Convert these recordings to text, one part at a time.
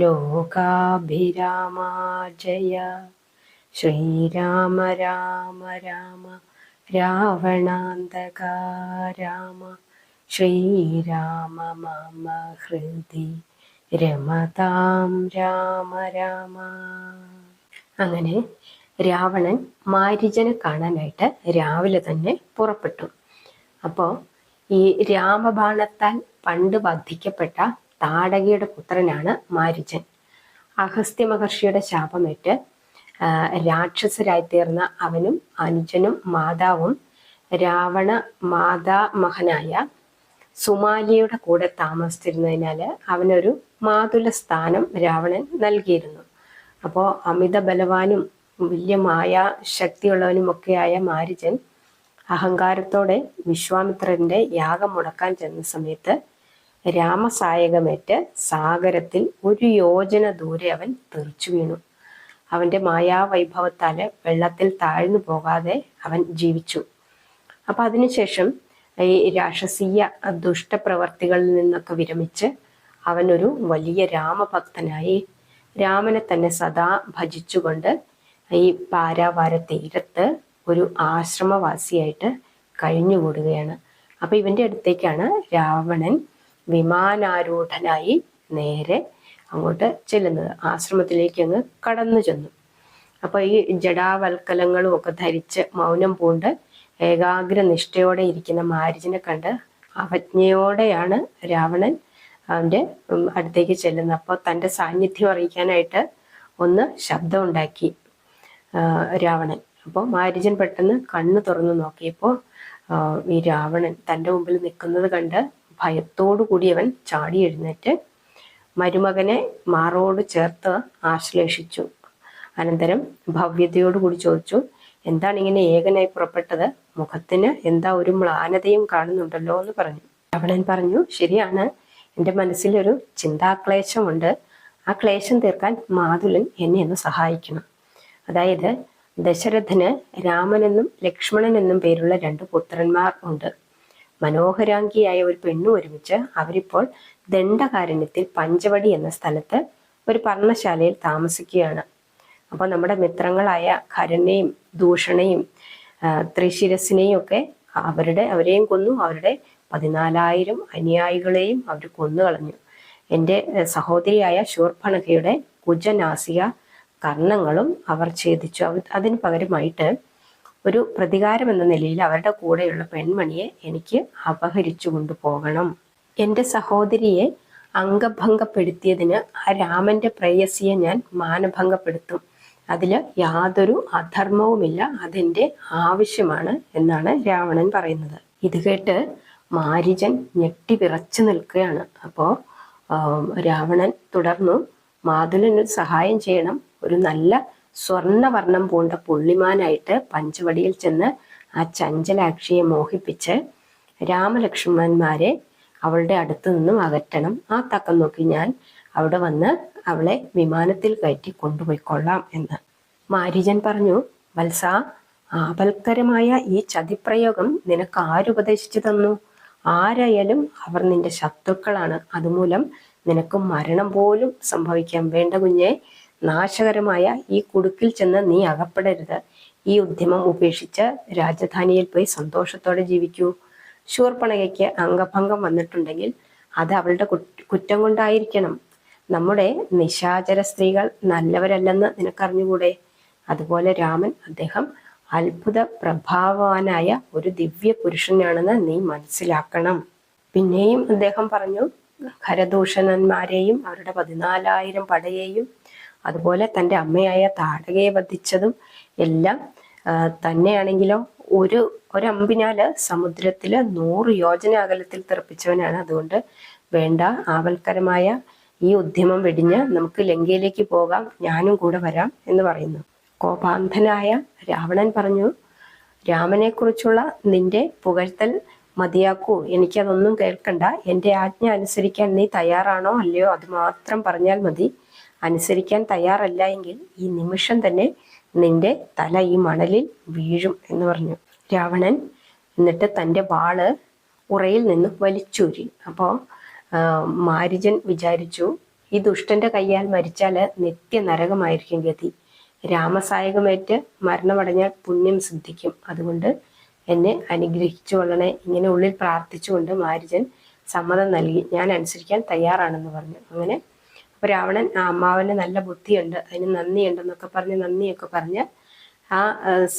ലോകാഭിരാമ ജയ ശ്രീരാമ രാമ രാമ രാവണാന്തക രാമ ശ്രീരാമ മമ ഹൃദി രമതാം രാമ രാമ. അങ്ങനെ രാവണൻ മാരിജനെ കാണാനായിട്ട് രാവിലെ തന്നെ പുറപ്പെട്ടു. അപ്പോൾ ഈ രാമബാണത്താൽ പണ്ട് വധിക്കപ്പെട്ട താടകയുടെ പുത്രനാണ് മാരിജൻ. അഗസ്ത്യ മഹർഷിയുടെ ശാപമേറ്റ് രാക്ഷസരായി തീർന്ന അവനും അനുജനും മാതാവും രാവണ മാതാ മഹനായ സുമാലിയുടെ കൂടെ താമസിച്ചിരുന്നതിനാൽ അവനൊരു മാതുല സ്ഥാനം രാവണൻ നൽകിയിരുന്നു. അപ്പോൾ അമിത ബലവാനും വലിയ മായ ശക്തിയുള്ളവനുമൊക്കെയായ മാരിജൻ അഹങ്കാരത്തോടെ വിശ്വാമിത്രന്റെ യാഗം മുടക്കാൻ ചെന്ന സമയത്ത് രാമസായകമേറ്റ് സാഗരത്തിൽ ഒരു യോജന ദൂരെ അവൻ തെറിച്ചു വീണു. അവന്റെ മായാവൈഭവത്താൽ വെള്ളത്തിൽ താഴ്ന്നു പോകാതെ അവൻ ജീവിച്ചു. അപ്പൊ അതിനുശേഷം ഈ രാക്ഷസീയ ദുഷ്ടപ്രവർത്തികളിൽ നിന്നൊക്കെ വിരമിച്ച് അവനൊരു വലിയ രാമഭക്തനായി രാമനെ തന്നെ സദാ ഭജിച്ചുകൊണ്ട് ഈ പാരാവാര തീരത്ത് ഒരു ആശ്രമവാസിയായിട്ട് കഴിഞ്ഞുകൂടുകയാണ്. അപ്പൊ ഇവന്റെ അടുത്തേക്കാണ് രാവണൻ വിമാനാരൂഢനായി നേരെ അങ്ങോട്ട് ചെല്ലുന്നത്. ആശ്രമത്തിലേക്ക് അങ്ങ് കടന്നു ചെന്നു. അപ്പൊ ഈ ജഡാവൽക്കലങ്ങളും ഒക്കെ ധരിച്ച് മൗനം പൂണ്ട് ഏകാഗ്ര നിഷ്ഠയോടെ ഇരിക്കുന്ന മാരിജിനെ കണ്ട് അവജ്ഞയോടെയാണ് രാവണൻ അവന്റെ അടുത്തേക്ക് ചെല്ലുന്നത്. അപ്പോൾ തന്റെ സാന്നിധ്യം അറിയിക്കാനായിട്ട് ഒന്ന് ശബ്ദം ഉണ്ടാക്കി രാവണൻ. അപ്പോൾ മാരിജൻ പെട്ടെന്ന് കണ്ണ് തുറന്നു നോക്കിയപ്പോൾ ഈ രാവണൻ തന്റെ മുമ്പിൽ നിൽക്കുന്നത് കണ്ട് ഭയത്തോടു കൂടി അവൻ ചാടി എഴുന്നേറ്റ് മരുമകനെ മാറോട് ചേർത്ത് ആശ്ലേഷിച്ചു. അനന്തരം ഭവ്യതയോടുകൂടി ചോദിച്ചു എന്താണ് ഇങ്ങനെ ഏകനായി പുറപ്പെട്ടത്? മുഖത്തിന് എന്താ ഒരു മ്ലാനതയും കാണുന്നുണ്ടല്ലോ? എന്ന് പറഞ്ഞു. രാവണൻ പറഞ്ഞു ശരിയാണ്. എന്റെ മനസ്സിലൊരു ചിന്താക്ലേശമുണ്ട്. ആ ക്ലേശം തീർക്കാൻ മാതുലൻ എന്നെ ഒന്ന് സഹായിക്കണം. അതായത് ദശരഥന് രാമനെന്നും ലക്ഷ്മണനെന്നും പേരുള്ള രണ്ട് പുത്രന്മാർ ഉണ്ട്. മനോഹരാംഗിയായ ഒരു പെണ്ണു ഒരുമിച്ച് അവരിപ്പോൾ ദണ്ഡകാരണ്യത്തിൽ പഞ്ചവടി എന്ന സ്ഥലത്ത് ഒരു പർണശാലയിൽ താമസിക്കുകയാണ്. അപ്പോൾ നമ്മുടെ മിത്രങ്ങളായ ഖരനെയും ദൂഷണയും ത്രിശിരസിനെയും ഒക്കെ അവരുടെ അവരെയും കൊന്നു. അവരുടെ പതിനാലായിരം അനുയായികളെയും അവർ കൊന്നു കളഞ്ഞു എന്റെ സഹോദരിയായ ശൂർഭണകയുടെ കുജനാസിക കർണങ്ങളും അവർ ഛേദിച്ചു. അതിന് പകരമായിട്ട് ഒരു പ്രതികാരം എന്ന നിലയിൽ അവരുടെ കൂടെയുള്ള പെൺമണിയെ എനിക്ക് അപഹരിച്ചു കൊണ്ടുപോകണം. എന്റെ സഹോദരിയെ അംഗഭംഗപ്പെടുത്തിയതിന് ആ രാമന്റെ പ്രേയസിയെ ഞാൻ മാനഭംഗപ്പെടുത്തും. അതിൽ യാതൊരു അധർമ്മവുമില്ല അതെന്റെ ആവശ്യമാണ് എന്നാണ് രാവണൻ പറയുന്നത്. ഇത് കേട്ട് മാരിജൻ ഞെട്ടി വിറച്ചു നിൽക്കുകയാണ്. അപ്പോൾ രാവണൻ തുടർന്നു മാതുലന് സഹായം ചെയ്യണം. ഒരു നല്ല സ്വർണവർണം പൂണ്ട പുള്ളിമാനായിട്ട് പഞ്ചവടിയിൽ ചെന്ന് ആ ചഞ്ചലാക്ഷിയെ മോഹിപ്പിച്ച് രാമലക്ഷ്മണന്മാരെ അവളുടെ അടുത്ത് നിന്നും അകറ്റണം. ആ തക്കം നോക്കി ഞാൻ അവിടെ വന്ന് അവളെ വിമാനത്തിൽ കയറ്റി കൊണ്ടുപോയിക്കൊള്ളാം എന്ന്. മാരിജൻ പറഞ്ഞു വത്സ ആപൽക്കരമായ ഈ ചതിപ്രയോഗം നിനക്ക് ആരുപദേശിച്ചു തന്നു ആരായാലും അവർ നിന്റെ ശത്രുക്കളാണ്. അതുമൂലം നിനക്ക് മരണം പോലും സംഭവിക്കാം. വേണ്ട കുഞ്ഞെ നാശകരമായ ഈ കുടുക്കിൽ ചെന്ന് നീ അകപ്പെടരുത്. ഈ ഉദ്യമം ഉപേക്ഷിച്ച് രാജധാനിയിൽ പോയി സന്തോഷത്തോടെ ജീവിക്കൂ. ശൂർപ്പണകയ്ക്ക് അംഗഭംഗം വന്നിട്ടുണ്ടെങ്കിൽ അത് അവളുടെ കുറ്റം കൊണ്ടായിരിക്കണം. നമ്മുടെ നിശാചര സ്ത്രീകൾ നല്ലവരല്ലെന്ന് നിനക്കറിഞ്ഞുകൂടെ? അതുപോലെ രാമൻ അദ്ദേഹം അത്ഭുത പ്രഭാവാനായ ഒരു ദിവ്യ പുരുഷനാണെന്ന് നീ മനസ്സിലാക്കണം. പിന്നെയും അദ്ദേഹം പറഞ്ഞു ഖരദൂഷണന്മാരെയും അവരുടെ പതിനാലായിരം പടയെയും അതുപോലെ തന്റെ അമ്മയായ താടകയെ വധിച്ചതും എല്ലാം തന്നെയാണെങ്കിലോ ഒരു ഒരമ്പിനാല് സമുദ്രത്തിൽ നൂറ് യോജന അകലത്തിൽ തെറിപ്പിച്ചവനാണ്. അതുകൊണ്ട് വേണ്ട ആവൽക്കരമായ ഈ ഉദ്യമം വെടിഞ്ഞ് നമുക്ക് ലങ്കയിലേക്ക് പോകാം ഞാനും കൂടെ വരാം എന്ന് പറയുന്നു. കോപാന്ധനായ രാവണൻ പറഞ്ഞു രാമനെക്കുറിച്ചുള്ള നിന്റെ പുകഴ്ത്തൽ മതിയാക്കൂ. എനിക്കതൊന്നും കേൾക്കണ്ട. എന്റെ ആജ്ഞ അനുസരിക്കാൻ നീ തയ്യാറാണോ? അല്ലയോ? അത് മാത്രം പറഞ്ഞാൽ മതി. അനുസരിക്കാൻ തയ്യാറല്ല എങ്കിൽ ഈ നിമിഷം തന്നെ നിന്റെ തല ഈ മണലിൽ വീഴും എന്ന് പറഞ്ഞു. രാവണൻ എന്നിട്ട് തന്റെ വാൾ ഉറയിൽ നിന്ന് വലിച്ചൂരി. അപ്പോൾ മാരിജൻ വിചാരിച്ചു ഈ ദുഷ്ടന്റെ കയ്യാൽ മരിച്ചാൽ നിത്യ നരകമായിരിക്കും ഗതി. രാമസായകമേറ്റ് മരണമടഞ്ഞാൽ പുണ്യം സിദ്ധിക്കും. അതുകൊണ്ട് എന്നെ അനുഗ്രഹിച്ചു കൊള്ളണേ. ഇങ്ങനെ ഉള്ളിൽ പ്രാർത്ഥിച്ചുകൊണ്ട് മാരിജൻ സമ്മതം നൽകി. ഞാൻ അനുസരിക്കാൻ തയ്യാറാണെന്ന് പറഞ്ഞു. അങ്ങനെ അപ്പൊ രാവണൻ ആ അമ്മാവന് നല്ല ബുദ്ധിയുണ്ട് അതിന് നന്ദിയുണ്ടെന്നൊക്കെ പറഞ്ഞ് നന്ദിയൊക്കെ പറഞ്ഞ് ആ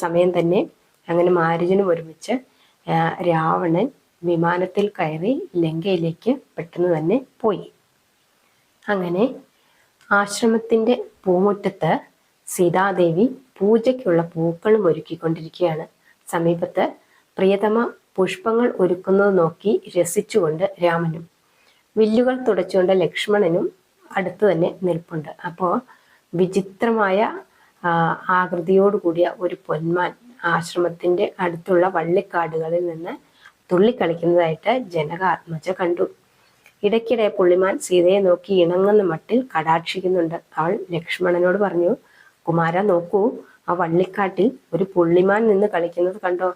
സമയം തന്നെ അങ്ങനെ മാരുജനും ഒരുമിച്ച് രാവണൻ വിമാനത്തിൽ കയറി ലങ്കയിലേക്ക് പെട്ടെന്ന് തന്നെ പോയി. അങ്ങനെ ആശ്രമത്തിന്റെ പൂമുറ്റത്ത് സീതാദേവി പൂജയ്ക്കുള്ള പൂക്കളും ഒരുക്കിക്കൊണ്ടിരിക്കുകയാണ്. സമീപത്ത് പ്രിയതമ പുഷ്പങ്ങൾ ഒരുക്കുന്നത് നോക്കി രസിച്ചുകൊണ്ട് രാമനും വില്ലുകൾ തുടച്ചുകൊണ്ട് ലക്ഷ്മണനും അടുത്ത് തന്നെ നിൽപ്പുണ്ട്. അപ്പോൾ വിചിത്രമായ ആകൃതിയോട് കൂടിയ ഒരു പൊന്മാൻ ആശ്രമത്തിന്റെ അടുത്തുള്ള വള്ളിക്കാടുകളിൽ നിന്ന് തുള്ളിക്കളിക്കുന്നതായിട്ട് ജനകാത്മജ കണ്ടു. ഇടയ്ക്കിടെ പുള്ളിമാൻ സീതയെ നോക്കി ഇണങ്ങുന്ന മട്ടിൽ കടാക്ഷിക്കുന്നുണ്ട്. അവൾ ലക്ഷ്മണനോട് പറഞ്ഞു കുമാര നോക്കൂ ആ വള്ളിക്കാട്ടിൽ ഒരു പുള്ളിമാൻ നിന്ന് കളിക്കുന്നത് കണ്ടോ?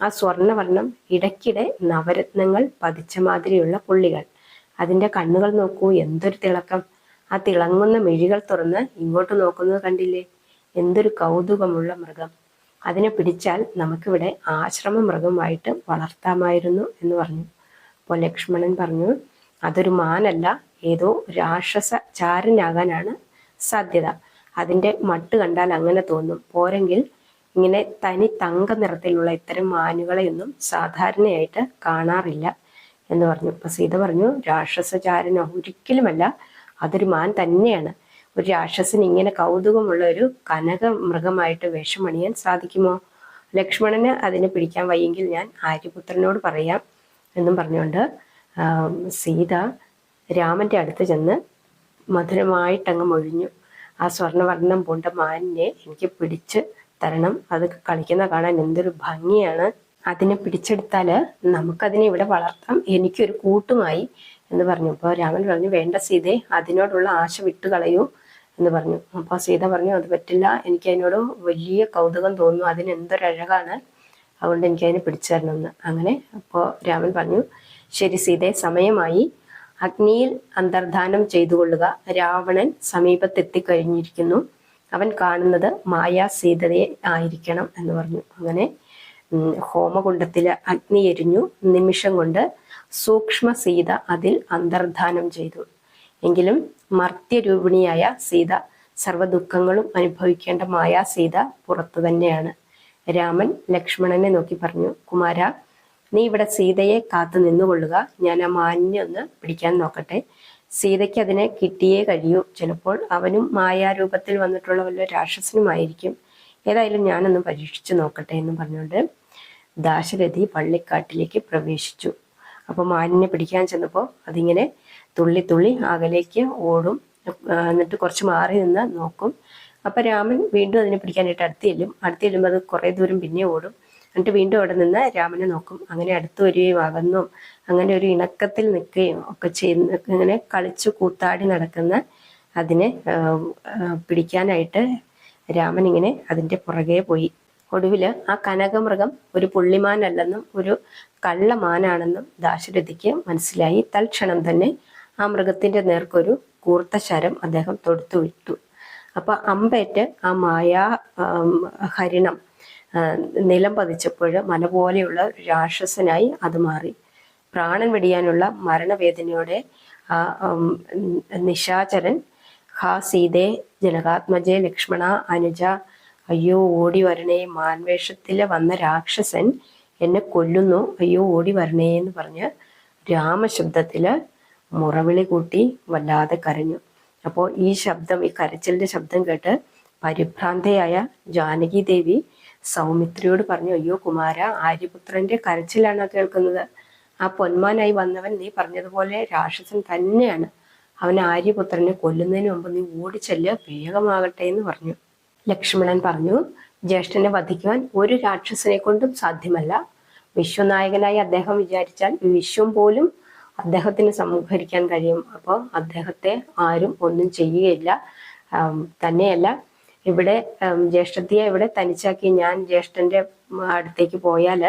ആ സ്വർണവർണം ഇടയ്ക്കിടെ നവരത്നങ്ങൾ പതിച്ച മാതിരിയുള്ള പുള്ളികൾ. അതിന്റെ കണ്ണുകൾ നോക്കൂ എന്തൊരു തിളക്കം. ആ തിളങ്ങുന്ന മിഴികൾ തുറന്ന് ഇങ്ങോട്ട് നോക്കുന്നത് കണ്ടില്ലേ? എന്തൊരു കൗതുകമുള്ള മൃഗം. അതിനെ പിടിച്ചാൽ നമുക്കിവിടെ ആശ്രമ മൃഗമായിട്ട് വളർത്താമായിരുന്നു എന്ന് പറഞ്ഞു. അപ്പോൾ ലക്ഷ്മണൻ പറഞ്ഞു അതൊരു മാനല്ല ഏതോ രാക്ഷസ ചാരനാകാനാണ് സാധ്യത. അതിന്റെ മട്ട് കണ്ടാൽ അങ്ങനെ തോന്നും. പോരെങ്കിൽ ഇങ്ങനെ തനി തങ്ക നിറത്തിലുള്ള ഇത്തരം മാനുകളെയൊന്നും സാധാരണയായിട്ട് കാണാറില്ല. എന്ന് പറഞ്ഞു. അപ്പൊ സീത പറഞ്ഞു രാക്ഷസചാരനോ ഒരിക്കലുമല്ല. അതൊരു മാൻ തന്നെയാണ്. ഒരു രാക്ഷസന് ഇങ്ങനെ കൗതുകമുള്ള ഒരു കനക മൃഗമായിട്ട് വേഷമണിയാൻ സാധിക്കുമോ? ലക്ഷ്മണന് അതിനെ പിടിക്കാൻ വയ്യെങ്കിൽ ഞാൻ ആര്യപുത്രനോട് പറയാം എന്നും പറഞ്ഞുകൊണ്ട് സീത രാമന്റെ അടുത്ത് ചെന്ന് മധുരമായിട്ടങ്ങ് മൊഴിഞ്ഞു. ആ സ്വർണവർണം പൂണ്ട മാനിനെ എനിക്ക് പിടിച്ച് തരണം. അത് കളിക്കുന്ന കാണാൻ എന്തൊരു ഭംഗിയാണ്. അതിനെ പിടിച്ചെടുത്താൽ നമുക്കതിനെ ഇവിടെ വളർത്താം. എനിക്കൊരു കൂട്ടുമായി എന്ന് പറഞ്ഞു. അപ്പോൾ രാമൻ പറഞ്ഞു വേണ്ട സീതേ അതിനോടുള്ള ആശ വിട്ടുകളയൂ എന്ന് പറഞ്ഞു. അപ്പോൾ സീത പറഞ്ഞു അത് പറ്റില്ല. എനിക്ക് അതിനോട് വലിയ കൗതുകം തോന്നുന്നു. അതിന് എന്തൊരഴകാണ് അതുകൊണ്ട് എനിക്ക് അതിനെ പിടിച്ചു അങ്ങനെ അപ്പോൾ രാമൻ പറഞ്ഞു ശരി സീതയെ സമയമായി. അഗ്നിയിൽ അന്തർധാനം ചെയ്തുകൊള്ളുക. രാവണൻ സമീപത്തെത്തിക്കഴിഞ്ഞിരിക്കുന്നു. അവൻ കാണുന്നത് മായാ സീതയെ ആയിരിക്കണം എന്ന് പറഞ്ഞു. അങ്ങനെ ഹോമകുണ്ടത്തിൽ അഗ്നി എരിഞ്ഞു നിമിഷം കൊണ്ട് സൂക്ഷ്മ സീത അതിൽ അന്തർധാനം ചെയ്തു. എങ്കിലും മർത്യരൂപിണിയായ സീത സർവദുഃഖങ്ങളും അനുഭവിക്കേണ്ട മായാ സീത പുറത്തു തന്നെയാണ്. രാമൻ ലക്ഷ്മണനെ നോക്കി പറഞ്ഞു കുമാര നീ ഇവിടെ സീതയെ കാത്തു നിന്നുകൊള്ളുക. ഞാൻ ആ മാന്യ ഒന്ന് പിടിക്കാൻ നോക്കട്ടെ. സീതയ്ക്ക് അതിനെ കിട്ടിയേ കഴിയൂ. ചിലപ്പോൾ അവനും മായാരൂപത്തിൽ വന്നിട്ടുള്ള വല്ല രാക്ഷസനുമായിരിക്കും. ഏതായാലും ഞാനൊന്ന് പരീക്ഷിച്ചു നോക്കട്ടെ എന്ന് പറഞ്ഞുകൊണ്ട് ദാശരഥി പള്ളിക്കാട്ടിലേക്ക് പ്രവേശിച്ചു. അപ്പോൾ മാനിനെ പിടിക്കാൻ ചെന്നപ്പോൾ അതിങ്ങനെ തുള്ളി തുള്ളി അകലേക്ക് ഓടും. എന്നിട്ട് കുറച്ച് മാറി നിന്ന് നോക്കും. അപ്പം രാമൻ വീണ്ടും അതിനെ പിടിക്കാനായിട്ട് അടുത്ത് ചെല്ലും. അടുത്ത് ചെല്ലുമ്പോൾ അത് കുറേ ദൂരം പിന്നെ ഓടും. എന്നിട്ട് വീണ്ടും അവിടെ നിന്ന് രാമനെ നോക്കും. അങ്ങനെ അടുത്ത് വരികയും അകന്നും അങ്ങനെ ഒരു ഇണക്കത്തിൽ നിൽക്കുകയും ഒക്കെ ചെയ്യുന്ന ഇങ്ങനെ കളിച്ചു കൂത്താടി നടക്കുന്ന അതിനെ പിടിക്കാനായിട്ട് രാമൻ ഇങ്ങനെ അതിന്റെ പുറകെ പോയി. ഒടുവിൽ ആ കനകമൃഗം ഒരു പുള്ളിമാനല്ലെന്നും ഒരു കള്ളമാനാണെന്നും ദാശരഥിക്ക് മനസ്സിലായി. തൽക്ഷണം തന്നെ ആ മൃഗത്തിന്റെ നേർക്കൊരു കൂർത്ത ശരം അദ്ദേഹം തൊടുത്തു വിട്ടു. അപ്പൊ അമ്പേറ്റ് ആ മായാ ഹരിണം നിലം പതിച്ചപ്പോൾ മല പോലെയുള്ള രാക്ഷസനായി അത് മാറി. പ്രാണൻ വെടിയാനുള്ള മരണവേദനയോടെ ആ നിശാചരൻ ഹാ സീതേ ജനകാത്മജെ ലക്ഷ്മണ അനുജ അയ്യോ ഓടി വരണേ. മാൻവേഷത്തിൽ വന്ന രാക്ഷസൻ എന്നെ കൊല്ലുന്നു. അയ്യോ ഓടി വരണേ എന്ന് പറഞ്ഞ് രാമശബ്ദത്തിൽ മുറവിളി കൂട്ടി വല്ലാതെ കരഞ്ഞു. അപ്പോൾ ഈ ശബ്ദം ഈ കരച്ചിലിന്റെ ശബ്ദം കേട്ട് പരിഭ്രാന്തയായ ജാനകി ദേവി സൗമിത്രിയോട് പറഞ്ഞു അയ്യോ കുമാര ആര്യപുത്രന്റെ കരച്ചിലാണ് കേൾക്കുന്നത്? ആ പൊന്മാനായി വന്നവൻ നീ പറഞ്ഞതുപോലെ രാക്ഷസൻ തന്നെയാണ്. അവൻ ആര്യപുത്രനെ കൊല്ലുന്നതിന് മുമ്പ് നീ ഓടിച്ചെല്ല് വേഗമാകട്ടെ എന്ന് പറഞ്ഞു. ലക്ഷ്മണൻ പറഞ്ഞു ജ്യേഷ്ഠനെ വധിക്കുവാൻ ഒരു രാക്ഷസനെ കൊണ്ടും സാധ്യമല്ല. വിശ്വനായകനായി അദ്ദേഹം വിചാരിച്ചാൽ വിശ്വം പോലും അദ്ദേഹത്തിന് സംഹരിക്കാൻ കഴിയും. അപ്പോൾ അദ്ദേഹത്തെ ആരും ഒന്നും ചെയ്യുകയില്ല. തന്നെയല്ല ഇവിടെ ജ്യേഷ്ഠത്തിയെ ഇവിടെ തനിച്ചാക്കി ഞാൻ ജ്യേഷ്ഠന്റെ അടുത്തേക്ക് പോയാൽ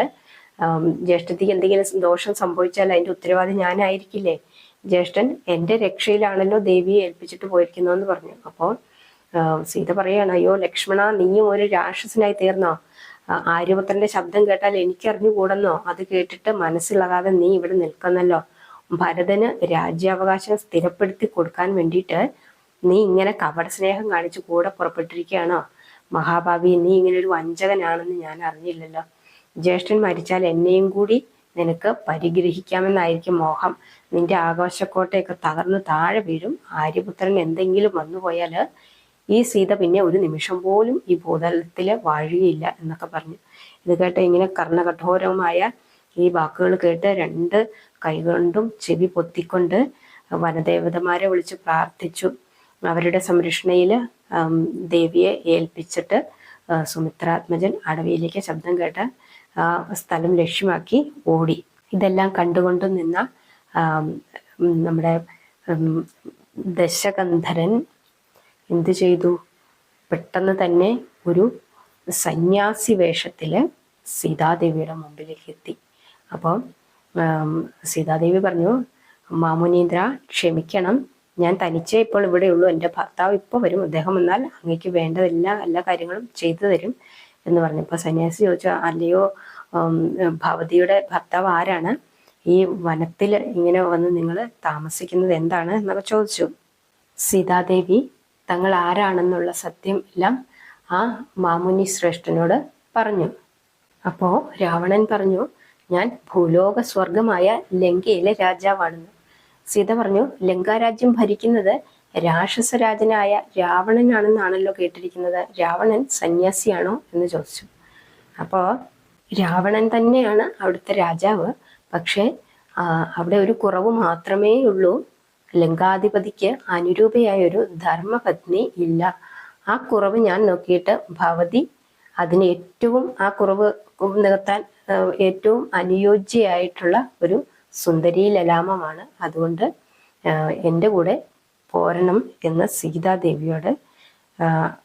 ജ്യേഷ്ഠത്തിക്ക് എന്തെങ്കിലും ദോഷം സംഭവിച്ചാൽ അതിന്റെ ഉത്തരവാദി ഞാനായിരിക്കില്ലേ? ജ്യേഷ്ഠൻ എന്റെ രക്ഷയിലാണല്ലോ ദേവിയെ ഏൽപ്പിച്ചിട്ട് പോയിരിക്കുന്നു എന്ന് പറഞ്ഞു. അപ്പോൾ സീത പറയാണ് അയ്യോ ലക്ഷ്മണ നീയും ഒരു രാക്ഷസനായി തീർന്നോ? ആര്യപുത്രന്റെ ശബ്ദം കേട്ടാൽ എനിക്കറിഞ്ഞുകൂടെന്നോ? അത് കേട്ടിട്ട് മനസ്സിലാകാതെ നീ ഇവിടെ നിൽക്കുന്നല്ലോ. ഭരതന് രാജ്യാവകാശം സ്ഥിരപ്പെടുത്തി കൊടുക്കാൻ വേണ്ടിയിട്ട് നീ ഇങ്ങനെ കപട സ്നേഹം കാണിച്ച് കൂടെ പുറപ്പെട്ടിരിക്കുകയാണോ? മഹാഭാവി നീ ഇങ്ങനെ ഒരു വഞ്ചകനാണെന്ന് ഞാൻ അറിഞ്ഞില്ലല്ലോ. ജ്യേഷ്ഠൻ മരിച്ചാൽ എന്നെയും കൂടി നിനക്ക് പരിഗ്രഹിക്കാമെന്നായിരിക്കും മോഹം. നിന്റെ ആകാശക്കോട്ടയൊക്കെ തകർന്ന് താഴെ വീഴും. ആര്യപുത്രൻ എന്തെങ്കിലും വന്നുപോയാൽ ഈ സീത പിന്നെ ഒരു നിമിഷം പോലും ഈ ഭൂതലത്തിൽ വാഴുകയില്ല എന്നൊക്കെ പറഞ്ഞു. ഇത് കേട്ട് ഇങ്ങനെ കർണകഠോരമായ ഈ വാക്കുകൾ കേട്ട് രണ്ട് കൈകൊണ്ടും ചെവി പൊത്തിക്കൊണ്ട് വനദേവതമാരെ വിളിച്ച് പ്രാർത്ഥിച്ചു. അവരുടെ സംരക്ഷണയിൽ ദേവിയെ ഏൽപ്പിച്ചിട്ട് സുമിത്രാത്മജൻ അടവിയിലേക്ക് ശബ്ദം കേട്ട് സ്ഥലം ലക്ഷ്യമാക്കി ഓടി. ഇതെല്ലാം കണ്ടുകൊണ്ട് നിന്ന നമ്മുടെ ദശകന്ധരൻ എന്ത് ചെയ്തു? പെട്ടെന്ന് തന്നെ ഒരു സന്യാസി വേഷത്തിൽ സീതാദേവിയുടെ മുമ്പിലേക്ക് എത്തി. അപ്പം സീതാദേവി പറഞ്ഞു മാമുനീന്ദ്ര ക്ഷമിക്കണം. ഞാൻ തനിച്ചേ ഇപ്പോൾ ഇവിടെ ഉള്ളൂ. എന്റെ ഭർത്താവ് ഇപ്പോൾ വരും. അദ്ദേഹം വന്നാൽ അങ്ങേക്ക് വേണ്ടതെല്ലാം എല്ലാ കാര്യങ്ങളും ചെയ്തു തരും. എന്ന് പറഞ്ഞു. പറഞ്ഞപ്പോൾ സന്യാസി ചോദിച്ചു അല്ലയോ ഭവതിയുടെ ഭർത്താവ് ആരാണ്? ഈ വനത്തിൽ ഇങ്ങനെ വന്ന് നിങ്ങൾ താമസിക്കുന്നത് എന്താണ്? എന്നൊക്കെ ചോദിച്ചു. സീതാദേവി തങ്ങൾ ആരാണെന്നുള്ള സത്യം എല്ലാം ആ മാമുനി ശ്രേഷ്ഠനോട് പറഞ്ഞു. അപ്പോൾ രാവണൻ പറഞ്ഞു ഞാൻ ഭൂലോക സ്വർഗമായ ലങ്കയിലെ രാജാവാണെന്ന്. സീത പറഞ്ഞു ലങ്കാരാജ്യം ഭരിക്കുന്നത് രാക്ഷസരാജനായ രാവണനാണെന്നാണല്ലോ കേട്ടിരിക്കുന്നത്. രാവണൻ സന്യാസിയാണോ? എന്ന് ചോദിച്ചു. അപ്പോൾ രാവണൻ തന്നെയാണ് അവിടുത്തെ രാജാവ്. പക്ഷേ അവിടെ ഒരു കുറവ് മാത്രമേ ഉള്ളൂ ലങ്കാധിപതിക്ക് അനുരൂപയായ ഒരു ധർമ്മപത്നി ഇല്ല. ആ കുറവ് ഞാൻ നോക്കിയിട്ട് ഭവതി അതിന് ഏറ്റവും ആ കുറവ് നികത്താൻ ഏറ്റവും അനുയോജ്യയായിട്ടുള്ള ഒരു സുന്ദരി ലലാമമാണ്. അതുകൊണ്ട് എന്റെ കൂടെ പോരണം എന്ന് സീതാദേവിയോട്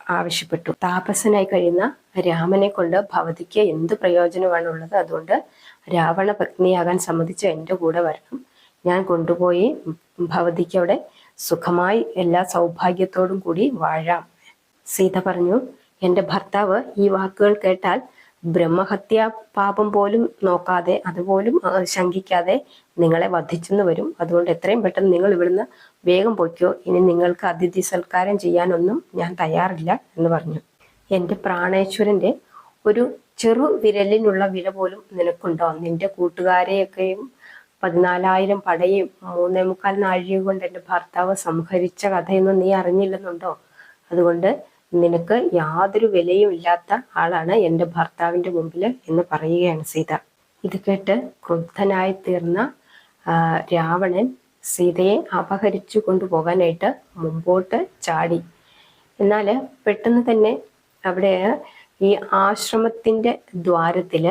ആവശ്യപ്പെട്ടു. താപസനായി കഴിയുന്ന രാമനെ കൊണ്ട് ഭവതിക്ക് എന്ത് പ്രയോജനമാണുള്ളത്? അതുകൊണ്ട് രാവണ പത്നിയാകാൻ സമ്മതിച്ച എന്റെ കൂടെ വരണം. ഞാൻ കൊണ്ടുപോയി. ഭവതിക്ക് അവിടെ സുഖമായി എല്ലാ സൗഭാഗ്യത്തോടും കൂടി വാഴാം. സീത പറഞ്ഞു എന്റെ ഭർത്താവ് ഈ വാക്കുകൾ കേട്ടാൽ ബ്രഹ്മഹത്യ പാപം പോലും നോക്കാതെ അതുപോലും ശങ്കിക്കാതെ നിങ്ങളെ വധിച്ചെന്ന് വരും. അതുകൊണ്ട് എത്രയും പെട്ടെന്ന് നിങ്ങൾ ഇവിടുന്ന് വേഗം പൊയ്ക്കോ. ഇനി നിങ്ങൾക്ക് അതിഥി സൽക്കാരം ചെയ്യാനൊന്നും ഞാൻ തയ്യാറില്ല എന്ന് പറഞ്ഞു. എന്റെ പ്രാണേശ്വരന്റെ ഒരു ചെറു വിരലിനുള്ള വില പോലും നിനക്കുണ്ടോ? നിന്റെ കൂട്ടുകാരെയൊക്കെയും പതിനാലായിരം പടയും മൂന്നേ മുക്കാൽ നാഴിക കൊണ്ട് എന്റെ ഭർത്താവ് സംഹരിച്ച കഥയൊന്നും നീ അറിഞ്ഞില്ലെന്നുണ്ടോ? അതുകൊണ്ട് നിനക്ക് യാതൊരു വിലയും ഇല്ലാത്ത ആളാണ് എന്റെ ഭർത്താവിന്റെ മുമ്പിൽ എന്ന് പറയുകയാണ് സീത. ഇത് കേട്ട് ക്രുദ്ധനായി തീർന്ന രാവണൻ സീതയെ അപഹരിച്ചു കൊണ്ടുപോകാനായിട്ട് മുമ്പോട്ട് ചാടി. എന്നാൽ പെട്ടെന്ന് തന്നെ അവിടെ ഈ ആശ്രമത്തിന്റെ ദ്വാരത്തിൽ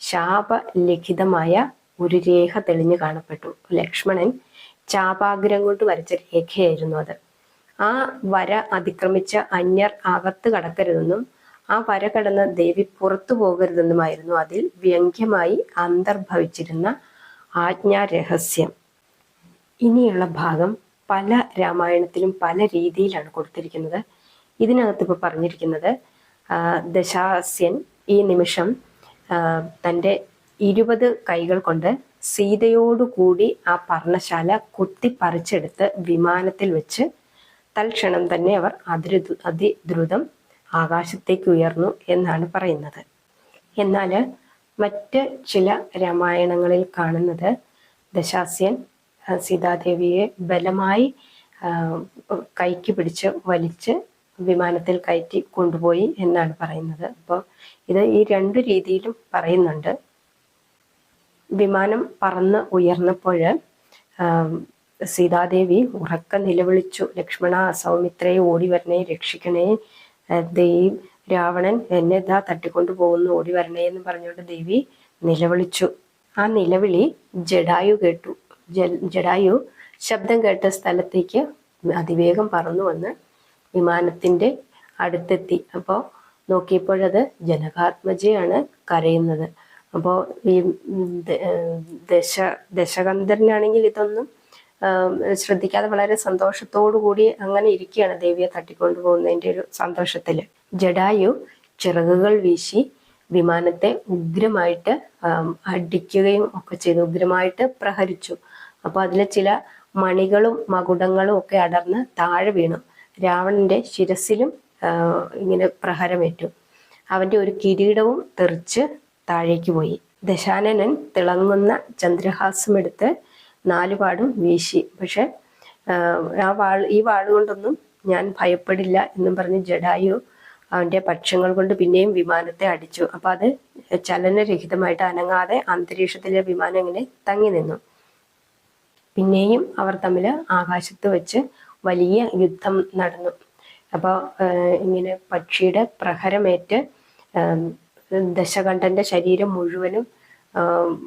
ശാപലിഖിതമായ ഒരു രേഖ തെളിഞ്ഞു കാണപ്പെട്ടു. ലക്ഷ്മണൻ ചാപാഗ്രം കൊണ്ട് വരച്ച രേഖയായിരുന്നു അത്. ആ വര അതിക്രമിച്ച അന്യർ അകത്ത് കടക്കരുതെന്നും ആ വര കടന്ന് ദേവി പുറത്തു പോകരുതെന്നുമായിരുന്നു അതിൽ വ്യംഗ്യമായി അന്തർഭവിച്ചിരുന്ന ആജ്ഞാരഹസ്യം. ഇനിയുള്ള ഭാഗം പല രാമായണത്തിലും പല രീതിയിലാണ് കൊടുത്തിരിക്കുന്നത്. ഇതിനകത്ത് ഇപ്പോൾ പറഞ്ഞിരിക്കുന്നത് ദശാസ്യൻ ഈ നിമിഷം തന്റെ ഇരുപത് കൈകൾ കൊണ്ട് സീതയോടുകൂടി ആ പർണശാല കുത്തിപ്പറിച്ചെടുത്ത് വിമാനത്തിൽ വെച്ച് തൽക്ഷണം തന്നെ അവർ അതിരു അതിദ്രുതം ആകാശത്തേക്ക് ഉയർന്നു എന്നാണ് പറയുന്നത്. എന്നാൽ മറ്റ് ചില രാമായണങ്ങളിൽ കാണുന്നത് ദശാസ്യൻ സീതാദേവിയെ ബലമായി കൈക്ക് പിടിച്ച് വലിച്ച് വിമാനത്തിൽ കയറ്റി കൊണ്ടുപോയി എന്നാണ് പറയുന്നത്. അപ്പോൾ ഇത് ഈ രണ്ട് രീതിയിലും പറയുന്നുണ്ട്. വിമാനം പറന്ന് ഉയർന്നപ്പോൾ സീതാദേവി ഉറക്ക നിലവിളിച്ചു. ലക്ഷ്മണ സൗമിത്രയെ ഓടി വരണേ രക്ഷിക്കണേ ദേവി രാവണൻ എന്നെ ഇതാ തട്ടിക്കൊണ്ടു പോകുന്നു ഓടി വരണേ എന്ന് പറഞ്ഞുകൊണ്ട് ദേവി നിലവിളിച്ചു. ആ നിലവിളി ജഡായു കേട്ടു. ജഡായു ശബ്ദം കേട്ട സ്ഥലത്തേക്ക് അതിവേഗം പറന്നു വന്ന് വിമാനത്തിന്റെ അടുത്തെത്തി. അപ്പോൾ നോക്കിയപ്പോഴത് ജനകാത്മജയാണ് കരയുന്നത്. അപ്പോൾ ഈ ദശ ദശകന്ധരനാണെങ്കിൽ ഇതൊന്നും ശ്രദ്ധിക്കാതെ വളരെ സന്തോഷത്തോടു കൂടി അങ്ങനെ ഇരിക്കുകയാണ് ദേവിയെ തട്ടിക്കൊണ്ടു പോകുന്നതിന്റെ ഒരു സന്തോഷത്തിൽ ജഡായു ചിറകുകൾ വീശി വിമാനത്തെ ഉഗ്രമായിട്ട് അടിക്കുകയും ഒക്കെ ചെയ്തു. ഉഗ്രമായിട്ട് പ്രഹരിച്ചു. അപ്പോൾ അതിലെ ചില മണികളും മകുടങ്ങളും ഒക്കെ അടർന്ന് താഴെ വീണു. രാവണന്റെ ശിരസിലും ഇങ്ങനെ പ്രഹരമേറ്റു. അവന്റെ ഒരു കിരീടവും തെറിച്ച് താഴേക്ക് പോയി. ദശാനനൻ തിളങ്ങുന്ന ചന്ദ്രഹാസമെടുത്ത് നാലുപാടും വീശി. പക്ഷെ ആ വാൾ ഈ വാളുകൊണ്ടൊന്നും ഞാൻ ഭയപ്പെടില്ല എന്നും പറഞ്ഞ് ജഡായു അവന്റെ പക്ഷങ്ങൾ കൊണ്ട് പിന്നെയും വിമാനത്തെ അടിച്ചു. അപ്പം അത് ചലനരഹിതമായിട്ട് അനങ്ങാതെ അന്തരീക്ഷത്തിലെ വിമാനം ഇങ്ങനെ തങ്ങി നിന്നു. പിന്നെയും അവർ തമ്മിൽ ആകാശത്ത് വെച്ച് വലിയ യുദ്ധം നടന്നു. അപ്പോൾ ഇങ്ങനെ പക്ഷിയുടെ പ്രഹരമേറ്റ് ദശകണ്ഠന്റെ ശരീരം മുഴുവനും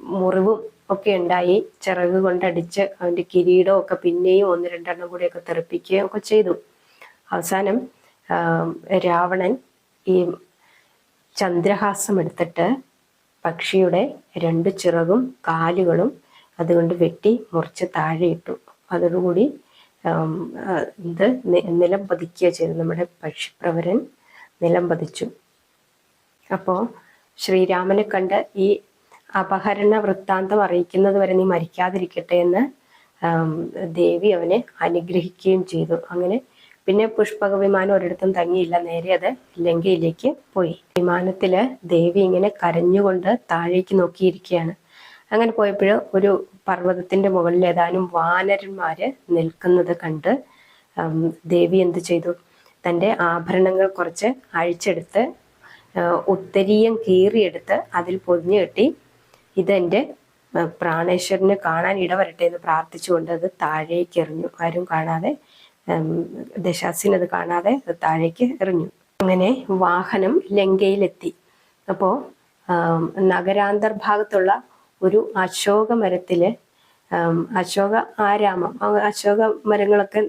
മുറിവും ഒക്കെ ഉണ്ടായി. ചിറക് കൊണ്ടടിച്ച് അവന്റെ കിരീടം ഒക്കെ പിന്നെയും ഒന്ന് രണ്ടെണ്ണം കൂടിയൊക്കെ തെറിപ്പിക്കുകയും ഒക്കെ ചെയ്തു. അവസാനം രാവണൻ ഈ ചന്ദ്രഹാസം എടുത്തിട്ട് പക്ഷിയുടെ രണ്ട് ചിറകും കാലുകളും അതുകൊണ്ട് വെട്ടി മുറിച്ച് താഴെയിട്ടു. അതോടുകൂടി ഇത് നിലം പതിക്കുക ചെയ്തു. നമ്മുടെ പക്ഷിപ്രവരൻ നിലം പതിച്ചു. അപ്പോൾ ശ്രീരാമനെ കണ്ട് ഈ അപഹരണ വൃത്താന്തം അറിയിക്കുന്നത് വരെ നീ മരിക്കാതിരിക്കട്ടെ എന്ന് ദേവി അവനെ അനുഗ്രഹിക്കുകയും ചെയ്തു. അങ്ങനെ പിന്നെ പുഷ്പക വിമാനം ഒരിടത്തും തങ്ങിയില്ല. നേരെ അത് ലങ്കയിലേക്ക് പോയി. വിമാനത്തിൽ ദേവി ഇങ്ങനെ കരഞ്ഞുകൊണ്ട് താഴേക്ക് നോക്കിയിരിക്കുകയാണ്. അങ്ങനെ പോയപ്പോൾ ഒരു പർവതത്തിന്റെ മുകളിൽ ഏതാനും വാനരന്മാര് നിൽക്കുന്നത് കണ്ട് ദേവി എന്ത് ചെയ്തു? തന്റെ ആഭരണങ്ങൾ കുറച്ച് അഴിച്ചെടുത്ത് ഉത്തരീയം കീറിയെടുത്ത് അതിൽ പൊതിഞ്ഞു കെട്ടി ഇതെന്റെ പ്രാണേശ്വരന് കാണാൻ ഇടവരട്ടെ എന്ന് പ്രാർത്ഥിച്ചുകൊണ്ട് അത് താഴേക്ക് എറിഞ്ഞു. ആരും കാണാതെ ദശാസിനത് അത് കാണാതെ അത് താഴേക്ക് എറിഞ്ഞു. അങ്ങനെ വാഹനം ലങ്കയിലെത്തി. അപ്പോൾ നഗരാന്തർഭാഗത്തുള്ള ഒരു അശോക മരത്തിൽ അശോക ആരാമം അശോക മരങ്ങളൊക്കെ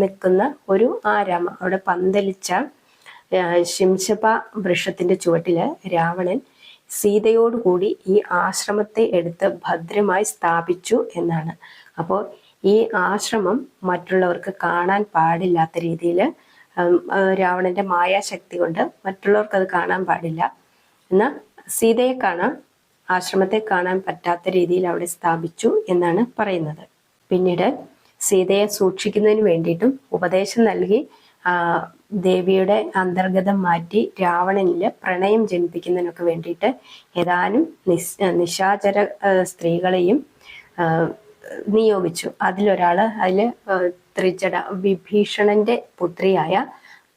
നിൽക്കുന്ന ഒരു ആരാമം അവിടെ പന്തലിച്ച ശിംശപ വൃക്ഷത്തിന്റെ ചുവട്ടിൽ രാവണൻ സീതയോടുകൂടി ഈ ആശ്രമത്തെ എടുത്ത് ഭദ്രമായി സ്ഥാപിച്ചു എന്നാണ്. അപ്പോൾ ഈ ആശ്രമം മറ്റുള്ളവർക്ക് കാണാൻ പാടില്ലാത്ത രീതിയിൽ രാവണന്റെ മായാശക്തി കൊണ്ട് മറ്റുള്ളവർക്ക് അത് കാണാൻ പാടില്ല. എന്നാൽ സീതയെ കാണാൻ ആശ്രമത്തെ കാണാൻ പറ്റാത്ത രീതിയിൽ അവിടെ സ്ഥാപിച്ചു എന്നാണ് പറയുന്നത്. പിന്നീട് സീതയെ സൂക്ഷിക്കുന്നതിന് വേണ്ടിയിട്ടും ഉപദേശം നൽകി ദേവിയുടെ അന്തർഗതം മാറ്റി രാവണനിൽ പ്രണയം ജനിപ്പിക്കുന്നതിനൊക്കെ വേണ്ടിയിട്ട് ഏതാനും നിസ് നിശാചര സ്ത്രീകളെയും നിയോഗിച്ചു. അതിലൊരാൾ അതിൽ ത്രിജട വിഭീഷണന്റെ പുത്രിയായ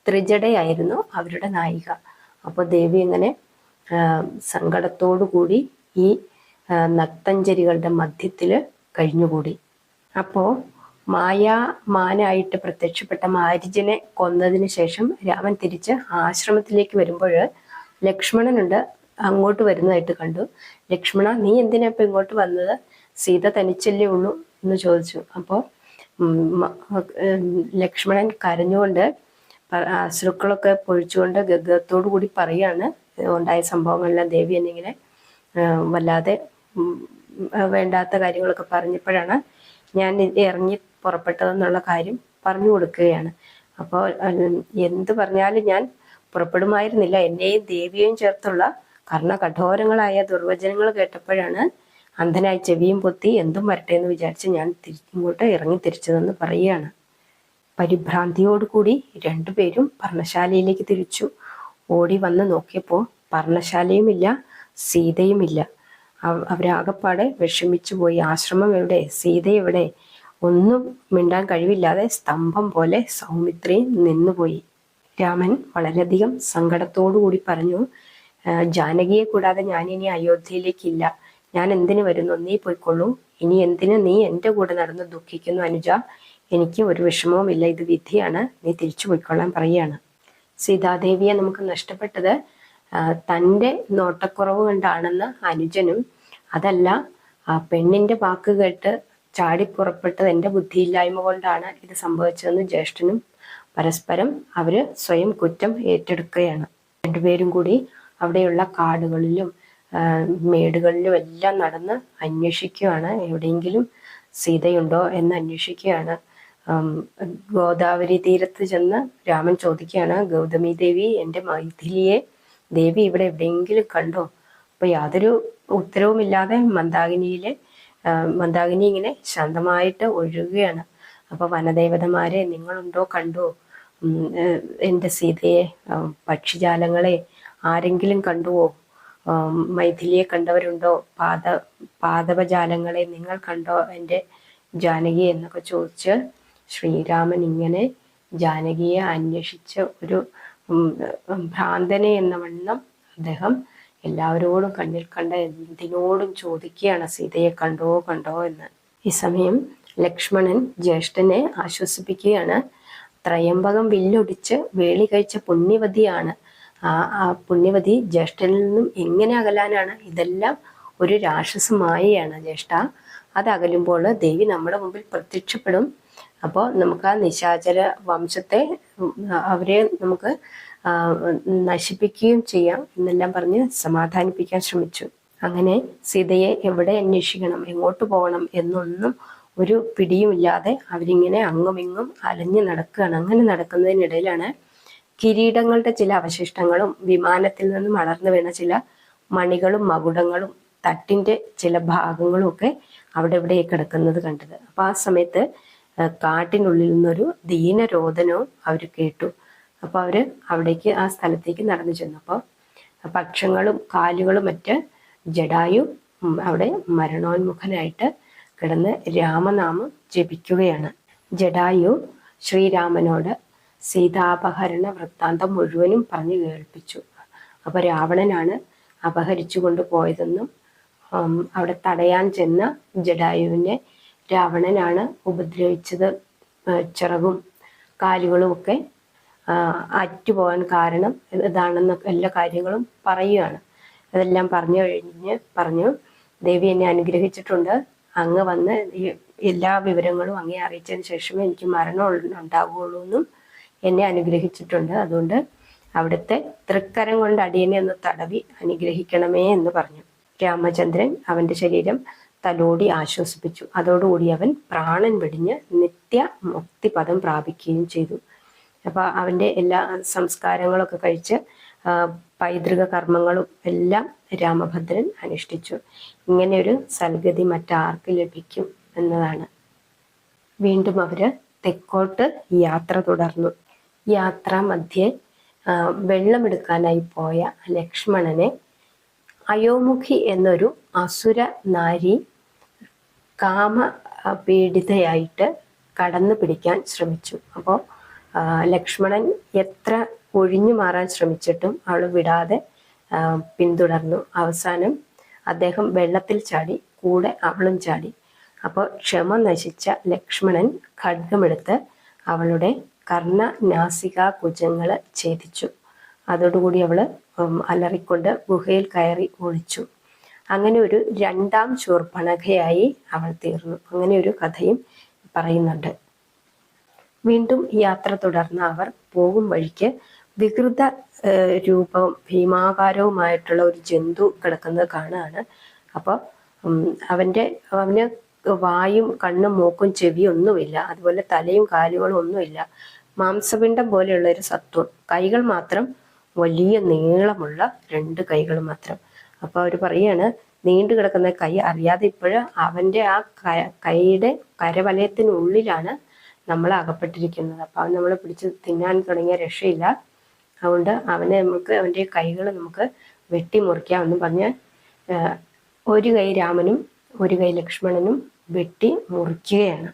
ത്രിജടയായിരുന്നു അവരുടെ നായിക. അപ്പോൾ ദേവി ഇങ്ങനെ സങ്കടത്തോടു കൂടി ഈ നത്തഞ്ചരികളുടെ മധ്യത്തിൽ കഴിഞ്ഞുകൂടി. അപ്പോൾ മായാമാനായിട്ട് പ്രത്യക്ഷപ്പെട്ട മാരിജിനെ കൊന്നതിന് ശേഷം രാമൻ തിരിച്ച് ആശ്രമത്തിലേക്ക് വരുമ്പോൾ ലക്ഷ്മണനുണ്ട് അങ്ങോട്ട് വരുന്നതായിട്ട് കണ്ടു. ലക്ഷ്മണ നീ എന്തിനാ ഇപ്പൊ ഇങ്ങോട്ട് വന്നത്? സീത തനിച്ചല്ലേ ഉള്ളൂ? എന്ന് ചോദിച്ചു. അപ്പോൾ ലക്ഷ്മണൻ കരഞ്ഞുകൊണ്ട് അശ്രുക്കളൊക്കെ പൊഴിച്ചുകൊണ്ട് ഗഗത്തോടു കൂടി പറയാണ് ഉണ്ടായ സംഭവങ്ങളെല്ലാം ദേവി എന്നിങ്ങനെ വല്ലാതെ വേണ്ടാത്ത കാര്യങ്ങളൊക്കെ പറഞ്ഞപ്പോഴാണ് ഞാൻ ഇറങ്ങി പുറപ്പെട്ടതെന്നുള്ള കാര്യം പറഞ്ഞു കൊടുക്കുകയാണ്. അപ്പോൾ എന്ത് പറഞ്ഞാലും ഞാൻ പുറപ്പെടുമായിരുന്നില്ല. എന്നെയും ദേവിയെയും ചേർത്തുള്ള കർണ കഠോരങ്ങളായ ദുർവചനങ്ങൾ കേട്ടപ്പോഴാണ് അന്ധനായി ചെവിയും പൊത്തി എന്തും വരട്ടെ എന്ന് വിചാരിച്ച് ഞാൻ ഇങ്ങോട്ട് ഇറങ്ങി തിരിച്ചതെന്ന് പറയുകയാണ്. പരിഭ്രാന്തിയോടുകൂടി രണ്ടുപേരും പർണശാലയിലേക്ക് തിരിച്ചു. ഓടി വന്ന് നോക്കിയപ്പോൾ പർണശാലയുമില്ല സീതയുമില്ല. അവരാകപ്പാടെ വിഷമിച്ചു പോയി ആശ്രമം എവിടെ? സീത എവിടെ ഒന്നും മിണ്ടാൻ കഴിവില്ലാതെ സ്തംഭം പോലെ സൗമിത്രി നിന്നുപോയി. രാമൻ വളരെയധികം സങ്കടത്തോടു കൂടി പറഞ്ഞു ജാനകിയെ കൂടാതെ ഞാൻ ഇനി അയോധ്യയിലേക്കില്ല. ഞാൻ എന്തിനു വരുന്നു? നീ പോയിക്കൊള്ളൂ. ഇനി എന്തിനു നീ എന്റെ കൂടെ നടന്ന് ദുഃഖിക്കുന്നു അനുജ? എനിക്ക് ഒരു വിഷമവും ഇല്ല. ഇത് വിധിയാണ്. നീ തിരിച്ചു പോയിക്കൊള്ളാൻ പറയുകയാണ്. സീതാദേവിയെ നമുക്ക് നഷ്ടപ്പെട്ടത് തന്റെ നോട്ടക്കുറവ് കൊണ്ടാണെന്ന് അനുജനും അതല്ല ആ പെണ്ണിന്റെ വാക്ക് കേട്ട് ചാടിപ്പുറപ്പെട്ടത് എന്റെ ബുദ്ധിയില്ലായ്മ കൊണ്ടാണ് ഇത് സംഭവിച്ചതെന്ന് ജ്യേഷ്ഠനും പരസ്പരം അവർ സ്വയം കുറ്റം ഏറ്റെടുക്കുകയാണ്. രണ്ടുപേരും കൂടി അവിടെയുള്ള കാടുകളിലും മേടുകളിലും എല്ലാം നടന്ന് അന്വേഷിക്കുകയാണ്. എവിടെയെങ്കിലും സീതയുണ്ടോ എന്ന് അന്വേഷിക്കുകയാണ്. ഗോദാവരി തീരത്ത് ചെന്ന് രാമൻ ചോദിക്കുകയാണ് ഗൗതമി ദേവി എന്റെ മൈഥിലിയെ ദേവി ഇവിടെ എവിടെയെങ്കിലും കണ്ടോ? അപ്പോൾ യാതൊരു ഉത്തരവുമില്ലാതെ മന്ദാകിനിയിലെ മന്ദാകിനി ഇങ്ങനെ ശാന്തമായിട്ട് ഒഴുകുകയാണ്. അപ്പൊ വനദേവതമാരെ നിങ്ങളുണ്ടോ കണ്ടോ? എന്റെ സീതയെ പക്ഷിജാലങ്ങളെ ആരെങ്കിലും കണ്ടുവോ? മൈഥിലിയെ കണ്ടവരുണ്ടോ? പാദ പാദപജാലങ്ങളെ നിങ്ങൾ കണ്ടോ? എന്റെ ജാനകി എന്നൊക്കെ ചോദിച്ച് ശ്രീരാമൻ ഇങ്ങനെ ജാനകിയെ അന്വേഷിച്ച ഒരു ഭ്രാന്തനെ എന്ന വണ്ണം അദ്ദേഹം എല്ലാവരോടും കണ്ണിൽ കണ്ട എന്തിനോടും ചോദിക്കുകയാണ് സീതയെ കണ്ടോ കണ്ടോ എന്ന്. ഈ സമയം ലക്ഷ്മണൻ ജ്യേഷ്ഠനെ ആശ്വസിപ്പിക്കുകയാണ്. ത്രയംബകം വില്ലൊടിച്ച് വേളി കഴിച്ച പുണ്യവതിയാണ്. ആ പുണ്യവതി ജ്യേഷ്ഠനിൽ നിന്നും എങ്ങനെ അകലാനാണ്? ഇതെല്ലാം ഒരു രാക്ഷസമായയാണ് ജ്യേഷ്ഠ. അത് അകലുമ്പോൾ ദേവി നമ്മുടെ മുമ്പിൽ പ്രത്യക്ഷപ്പെടും. അപ്പോൾ നമുക്ക് ആ നിശാചര വംശത്തെ അവരെ നമുക്ക് നശിപ്പിക്കുകയും ചെയ്യാം എന്നെല്ലാം പറഞ്ഞ് സമാധാനിപ്പിക്കാൻ ശ്രമിച്ചു. അങ്ങനെ സീതയെ എവിടെ അന്വേഷിക്കണം എങ്ങോട്ട് പോകണം എന്നൊന്നും ഒരു പിടിയുമില്ലാതെ അവരിങ്ങനെ അങ്ങും ഇങ്ങും അലഞ്ഞു നടക്കുകയാണ്. അങ്ങനെ നടക്കുന്നതിനിടയിലാണ് കിരീടങ്ങളുടെ ചില അവശിഷ്ടങ്ങളും വിമാനത്തിൽ നിന്നും വളർന്നു വീണ ചില മണികളും മകുടങ്ങളും തട്ടിന്റെ ചില ഭാഗങ്ങളും ഒക്കെ അവിടെ ഇവിടെ കിടക്കുന്നത് കണ്ടത്. അപ്പൊ ആ സമയത്ത് കാട്ടിനുള്ളിൽ നിന്നൊരു ദീനരോധനവും അവർ കേട്ടു. അപ്പൊ അവർ അവിടേക്ക് ആ സ്ഥലത്തേക്ക് നടന്നു ചെന്നു. അപ്പോൾ പക്ഷങ്ങളും കാലുകളും മറ്റ് ജഡായു അവിടെ മരണോന്മുഖനായിട്ട് കിടന്ന് രാമനാമം ജപിക്കുകയാണ്. ജഡായു ശ്രീരാമനോട് സീതാപഹരണ വൃത്താന്തം മുഴുവനും പറഞ്ഞു കേൾപ്പിച്ചു. അപ്പൊ രാവണനാണ് അപഹരിച്ചു കൊണ്ടുപോയതെന്നും അവിടെ തടയാൻ ചെന്ന ജഡായുവിനെ രാവണനാണ് ഉപദ്രവിച്ചത് ചിറകും കാലുകളും ഒക്കെ അറ്റുപോകാൻ കാരണം ഇതാണെന്ന് എല്ലാ കാര്യങ്ങളും പറയുകയാണ്. അതെല്ലാം പറഞ്ഞു കഴിഞ്ഞ് പറഞ്ഞു ദേവി എന്നെ അനുഗ്രഹിച്ചിട്ടുണ്ട്. അങ്ങ് വന്ന് ഈ എല്ലാ വിവരങ്ങളും അങ്ങേ അറിയിച്ചതിന് ശേഷമേ എനിക്ക് മരണം ഉണ്ടാവുകയുള്ളൂ എന്നും എന്നെ അനുഗ്രഹിച്ചിട്ടുണ്ട്. അതുകൊണ്ട് അവിടുത്തെ തൃക്കരം കൊണ്ട് അടിയനെ ഒന്ന് തടവി അനുഗ്രഹിക്കണമേ എന്ന് പറഞ്ഞു. രാമചന്ദ്രൻ അവന്റെ ശരീരം തലോടി ആശ്വസിപ്പിച്ചു. അതോടുകൂടി അവൻ പ്രാണൻ വെടിഞ്ഞ് നിത്യ മുക്തിപദം പ്രാപിക്കുകയും ചെയ്തു. അപ്പൊ അവന്റെ എല്ലാ സംസ്കാരങ്ങളൊക്കെ കഴിച്ച് പൈതൃക കർമ്മങ്ങളും എല്ലാം രാമഭദ്രൻ അനുഷ്ഠിച്ചു. ഇങ്ങനെ ഒരു സൽഗതി മറ്റാർക്ക് ലഭിക്കും എന്നതാണ്. വീണ്ടും അവർ തെക്കോട്ട് യാത്ര തുടർന്നു. യാത്രാ മധ്യേ വെള്ളമെടുക്കാനായി പോയ ലക്ഷ്മണനെ അയോമുഖി എന്നൊരു അസുര നാരി കാമ പീഡിതയായിട്ട് കടന്നു പിടിക്കാൻ ശ്രമിച്ചു. അപ്പോൾ ലക്ഷ്മണൻ എത്ര ഒഴിഞ്ഞു മാറാൻ ശ്രമിച്ചിട്ടും അവൾ വിടാതെ പിന്തുടർന്നു. അവസാനം അദ്ദേഹം വെള്ളത്തിൽ ചാടി കൂടെ അവളും ചാടി. അപ്പോൾ ക്ഷമ നശിച്ച ലക്ഷ്മണൻ ഖഡ്ഗമെടുത്ത് അവളുടെ കർണ നാസിക കുജങ്ങൾ ഛേദിച്ചു. അതോടുകൂടി അവൾ അലറിക്കൊണ്ട് ഗുഹയിൽ കയറി ഒളിച്ചു. അങ്ങനെ ഒരു രണ്ടാം ശൂർപ്പണഖയായി അവൾ തീർന്നു. അങ്ങനെ ഒരു കഥയും പറയുന്നുണ്ട്. വീണ്ടും യാത്ര തുടർന്ന അവർ പോകും വഴിക്ക് വികൃത രൂപവും ഭീമാകാരവുമായിട്ടുള്ള ഒരു ജന്തു കിടക്കുന്നത് കാണാണ്. അപ്പോൾ അവന്റെ അവന് വായും കണ്ണും മൂക്കും ചെവിയും ഒന്നുമില്ല അതുപോലെ തലയും കാലുകളും ഒന്നുമില്ല. മാംസപിണ്ഡം പോലെയുള്ള ഒരു സത്വം. കൈകൾ മാത്രം വലിയ നീളമുള്ള രണ്ട് കൈകൾ മാത്രം. അപ്പൊ അവർ പറയാണ് നീണ്ടു കിടക്കുന്ന കൈ അറിയാതെ ഇപ്പോഴ് അവന്റെ ആ കൈയുടെ കരവലയത്തിനുള്ളിലാണ് നമ്മൾ അകപ്പെട്ടിരിക്കുന്നത് അപ്പൊ അവൻ നമ്മളെ പിടിച്ച് തിന്നാൻ തുടങ്ങിയ രക്ഷയില്ല. അതുകൊണ്ട് അവനെ നമുക്ക് അവന്റെ കൈകൾ നമുക്ക് വെട്ടി എന്ന് പറഞ്ഞ് ഒരു കൈ രാമനും ഒരു കൈ ലക്ഷ്മണനും വെട്ടി മുറിക്കുകയാണ്.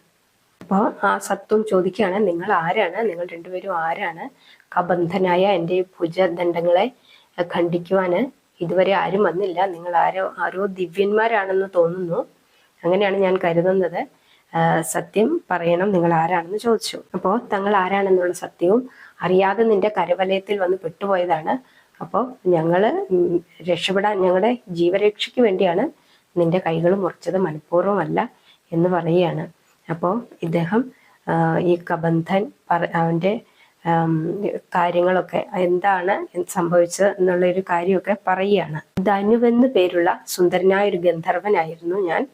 അപ്പോൾ ആ സത്വം ചോദിക്കുകയാണ് നിങ്ങൾ ആരാണ്? നിങ്ങൾ രണ്ടുപേരും ആരാണ്? കബന്ധനായ എന്റെ ഭുജദണ്ഡങ്ങളെ ഖണ്ഡിക്കുവാന് ഇതുവരെ ആരും വന്നില്ല. നിങ്ങൾ ആരോ ആരോ ദിവ്യന്മാരാണെന്ന് തോന്നുന്നു. അങ്ങനെയാണ് ഞാൻ കരുതുന്നത്. സത്യം പറയണം. നിങ്ങൾ ആരാണെന്ന് ചോദിച്ചു. അപ്പോൾ തങ്ങൾ ആരാണെന്നുള്ള സത്യവും അറിയാതെ നിന്റെ കരവലയത്തിൽ വന്ന് പെട്ടുപോയതാണ്. അപ്പോൾ ഞങ്ങൾ ഉം, രക്ഷപ്പെടാൻ ഞങ്ങളുടെ ജീവരക്ഷയ്ക്ക് വേണ്ടിയാണ് നിന്റെ കൈകൾ മുറിച്ചത്. മനഃപൂർവമല്ല എന്ന് പറയുകയാണ്. അപ്പോൾ ഇദ്ദേഹം ഈ കബന്ധൻ അവന്റെ കാര്യങ്ങളൊക്കെ എന്താണ് സംഭവിച്ചത് എന്നുള്ള ഒരു കാര്യമൊക്കെ പറയുകയാണ്. ധനുവെന്ന് പേരുള്ള സുന്ദരനായ ഒരു ഗന്ധർവനായിരുന്നു ഞാൻ.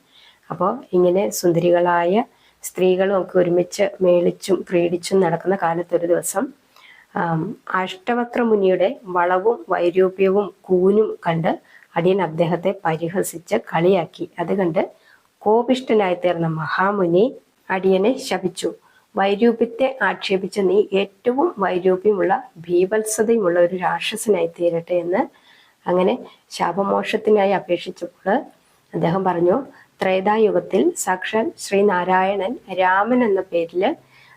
അപ്പോൾ ഇങ്ങനെ സുന്ദരികളായ സ്ത്രീകളും ഒക്കെ ഒരുമിച്ച് മേളിച്ചും ക്രീഡിച്ചും നടക്കുന്ന കാലത്തൊരു ദിവസം അഷ്ടവക്ര മുനിയുടെ വളവും വൈരൂപ്യവും കൂനും കണ്ട് അടിയൻ അദ്ദേഹത്തെ പരിഹസിച്ച് കളിയാക്കി. അത് കണ്ട് കോപിഷ്ടനായി തീർന്ന മഹാമുനി അടിയനെ ശപിച്ചു. വൈരൂപ്യത്തെ ആക്ഷേപിച്ച നീ ഏറ്റവും വൈരൂപ്യമുള്ള ഭീവത്സതയുമുള്ള ഒരു രാക്ഷസനായി തീരട്ടെ എന്ന് അങ്ങനെ ശാപമോക്ഷത്തിനായി അപേക്ഷിച്ചപ്പോൾ അദ്ദേഹം പറഞ്ഞു ത്രേതായുഗത്തിൽ സാക്ഷാൽ ശ്രീനാരായണൻ രാമൻ എന്ന പേരിൽ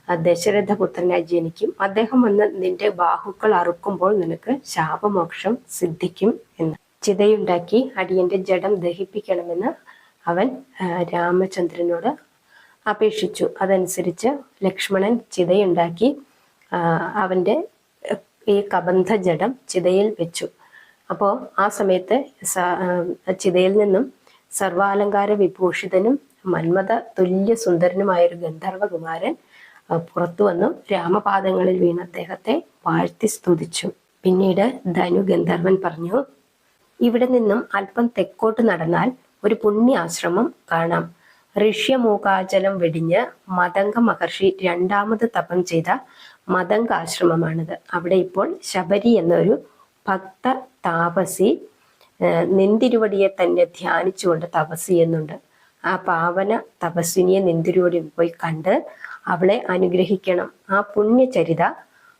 ആ ദശരഥപുത്രനായി ജനിക്കും. അദ്ദേഹം വന്ന് നിന്റെ ബാഹുക്കൾ അറുക്കുമ്പോൾ നിനക്ക് ശാപമോക്ഷം സിദ്ധിക്കും എന്ന്. ചിതയുണ്ടാക്കി അടിയന്റെ ജഡം ദഹിപ്പിക്കണമെന്ന് അവൻ രാമചന്ദ്രനോട് അപേക്ഷിച്ചു. അതനുസരിച്ച് ലക്ഷ്മണൻ ചിതയുണ്ടാക്കി അവന്റെ ഈ കബന്ധ ജഡം ചിതയിൽ വെച്ചു. അപ്പോൾ ആ സമയത്ത് ചിതയിൽ നിന്നും സർവാലങ്കാര വിഭൂഷിതനും മന്മത തുല്യ സുന്ദരനുമായ ഒരു ഗന്ധർവകുമാരൻ പുറത്തു വന്നു രാമപാദങ്ങളിൽ വീണ അദ്ദേഹത്തെ വാഴ്ത്തി സ്തുതിച്ചു. പിന്നീട് ധനു ഗന്ധർവൻ പറഞ്ഞു ഇവിടെ നിന്നും അല്പം തെക്കോട്ട് നടന്നാൽ ഒരു പുണ്യാശ്രമം കാണാം. ഋഷ്യമൂകാചലം വെടിഞ്ഞ് മതംഗ മഹർഷി രണ്ടാമത് തപം ചെയ്ത മതംഗാശ്രമമാണിത് അവിടെ ഇപ്പോൾ ശബരി എന്നൊരു ഭക്ത താപസി നിന്തിരുവടിയെ തന്നെ ധ്യാനിച്ചുകൊണ്ട് തപസ് ചെയ്യുന്നുണ്ട്. ആ പാവന തപസ്വിനിയെ നെന്തിരുവടി പോയി കണ്ട് അവളെ അനുഗ്രഹിക്കണം. ആ പുണ്യചരിത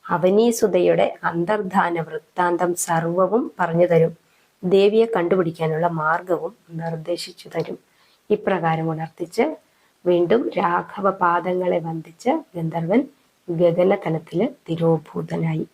അവനീസുതയുടെ അന്തർധാന വൃത്താന്തം സർവവും പറഞ്ഞു തരും. ദേവിയെ കണ്ടുപിടിക്കാനുള്ള മാർഗവും നിർദ്ദേശിച്ചു തരും. ഇപ്രകാരം ഉണർത്തിച്ച് വീണ്ടും രാഘവ പാദങ്ങളെ വന്ദിച്ച് ഗന്ധർവൻ ഗഗനതലത്തിൽ തിരോഭൂതനായി.